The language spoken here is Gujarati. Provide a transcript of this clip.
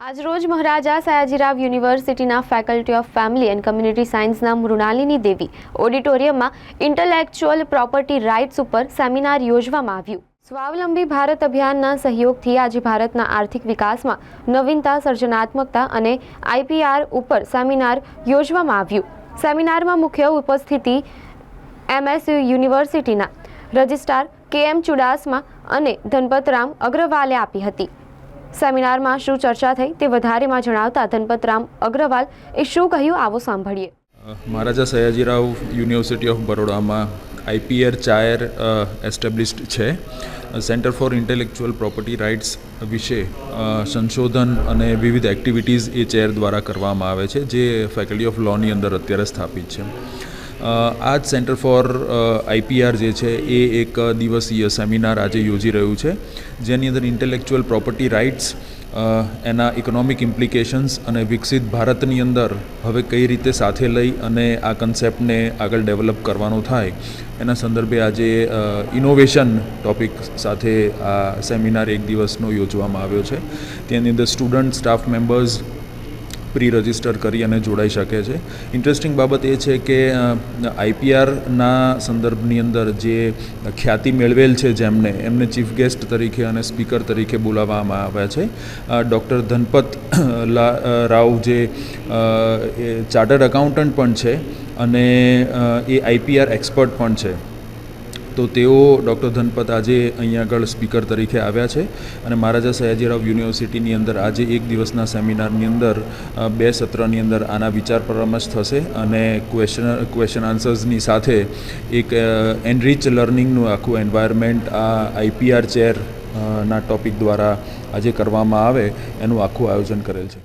આજરોજ મહારાજા સયાજીરાવ યુનિવર્સિટીના faculty of family and community સાયન્સના મૃણાલિની દેવી ઓડિટોરિયમમાં ઇન્ટેલેક્ચ્યુઅલ પ્રોપર્ટી રાઇટ્સ ઉપર સેમિનાર યોજવામાં આવ્યું. સ્વાવલંબી ભારત અભિયાનના સહયોગથી આજે ભારતના આર્થિક વિકાસમાં નવીનતા, સર્જનાત્મકતા અને આઈપીઆર ઉપર સેમિનાર યોજવામાં આવ્યું. સેમિનારમાં મુખ્ય ઉપસ્થિતિ એમએસયુ યુનિવર્સિટીના રજિસ્ટ્રાર કે એમ ચુડાસમા અને ધનપતરામ અગ્રવાલે આપી હતી. સેમિનારમાં શું ચર્ચા થઈ તે વધારેમાં જણાવતા ધનપતરામ અગ્રવાલ એ શું કહ્યું આવો સાંભળીએ. મહારાજા સયાજીરાવ યુનિવર્સિટી ઓફ બરોડામાં આઈપીઆર ચાયર એસ્ટેબ્લિશ્ડ છે. Centre for intellectual property rights વિશે સંશોધન અને વિવિધ એક્ટિવિટીઝ એ ચેર દ્વારા કરવામાં આવે છે, જે ફેકલ્ટી ઓફ લોની અંદર અત્યારે સ્થાપિત છે. આ જ સેન્ટર ફોર આઈપીઆર જે છે, એ એક દિવસીય સેમિનાર આજે યોજી રહ્યું છે, જેની અંદર ઇન્ટેલેક્ચ્યુઅલ પ્રોપર્ટી રાઇટ્સ એના ઇકોનોમિક ઇમ્પ્લિકેશન્સ અને વિકસિત ભારતની અંદર હવે કઈ રીતે સાથે લઈ અને આ કન્સેપ્ટને આગળ ડેવલપ કરવાનો થાય, એના સંદર્ભે આજે ઇનોવેશન ટોપિક સાથે આ સેમિનાર એક દિવસનો યોજવામાં આવ્યો છે. તેની અંદર student, staff members pre register કરી અને જોડાઈ શકે છે. ઇન્ટરેસ્ટિંગ બાબત એ છે કે આઈપીઆરના સંદર્ભની અંદર જે ખ્યાતિ મેળવેલ છે જેમને, એમને ચીફ ગેસ્ટ તરીકે અને સ્પીકર તરીકે બોલાવવામાં આવ્યા છે. ડૉક્ટર ધનપત રાવ જે ચાર્ટર્ડ એકાઉન્ટન્ટ પણ છે અને એ આઈપીઆર એક્સપર્ટ પણ છે. તો તેઓ ડૉક્ટર ધનપત આજે અહીંયા આગળ સ્પીકર તરીકે આવ્યા છે અને મહારાજા સયાજીરાવ યુનિવર્સિટીની અંદર આજે એક દિવસના સેમિનારની અંદર બે સત્રની અંદર આના વિચાર પરામર્શ થશે અને ક્વેશ્ચન ક્વેશ્ચન આન્સર્સની સાથે એક એનરીચ લર્નિંગનું આખું એન્વાયરમેન્ટ આ આઈપીઆર ચેર ના ટોપિક દ્વારા આજે કરવામાં આવે, એનું આખું આયોજન કરેલ છે.